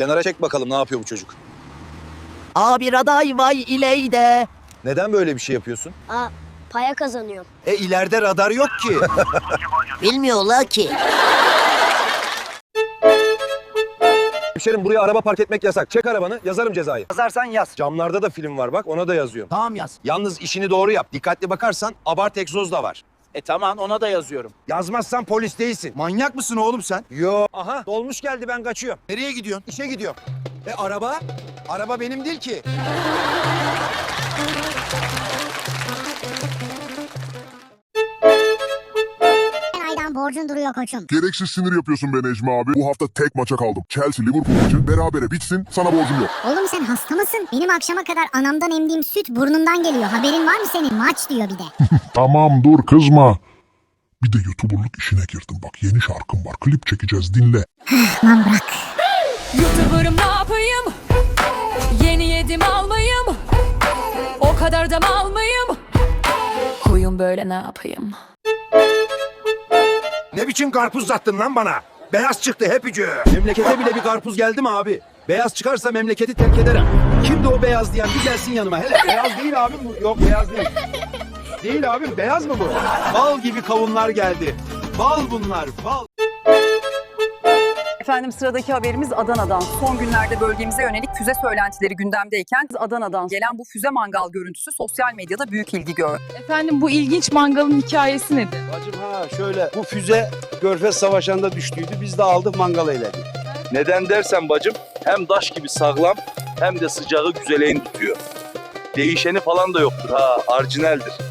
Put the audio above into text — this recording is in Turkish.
Kenara çek bakalım ne yapıyor bu çocuk. Abi raday vay ileyde. Neden böyle bir şey yapıyorsun? Aa, paya kazanıyorum. E ileride radar yok ki. Bilmiyorlar ki. Hemşerim buraya araba park etmek yasak. Çek arabanı yazarım cezayı. Yazarsan yaz. Camlarda da film var bak ona da yazıyorum. Tamam yaz. Yalnız işini doğru yap. Dikkatli bakarsan abart egzoz da var. E tamam ona da yazıyorum. Yazmazsan polis değilsin. Manyak mısın oğlum sen? Yo. Aha dolmuş geldi ben kaçıyorum. Nereye gidiyorsun? İşe gidiyorum. E araba? Araba benim değil ki. Borcun duruyor koçum. Gereksiz sinir yapıyorsun be Necmi abi. Bu hafta tek maça kaldım. Chelsea Liverpool maçı berabere bitsin sana borcum yok. Oğlum sen hasta mısın? Benim akşama kadar anamdan emdiğim süt burnumdan geliyor. Haberin var mı senin? Maç diyor bir de. Tamam dur kızma. Bir de YouTuber'lık işine girdim bak yeni şarkım var klip çekeceğiz dinle. Lan bırak. YouTuber'ım ne yapayım? Yeni yedim almayayım. O kadar da mı almayayım? Huyum böyle ne yapayım? Ne biçim karpuz sattın lan bana? Beyaz çıktı hepücü. Memlekete bile bir karpuz geldi mi abi? Beyaz çıkarsa memleketi terk ederim. Kimdi o beyaz diyen bir gelsin yanıma. Hele beyaz değil abi bu. Yok beyaz değil. Değil abi beyaz mı bu? Bal gibi kavunlar geldi. Bal bunlar bal. Efendim sıradaki haberimiz Adana'dan. Son günlerde bölgemize yönelik füze söylentileri gündemdeyken Adana'dan gelen bu füze mangal görüntüsü sosyal medyada büyük ilgi gördü. Efendim bu ilginç mangalın hikayesi nedir? Bacım ha şöyle bu füze Körfez Savaşı'nda düştüydü. Biz de aldık mangal eyledik. Neden dersen bacım hem taş gibi sağlam hem de sıcağı güzeleyin tutuyor. Değişeni falan da yoktur ha orijinaldir.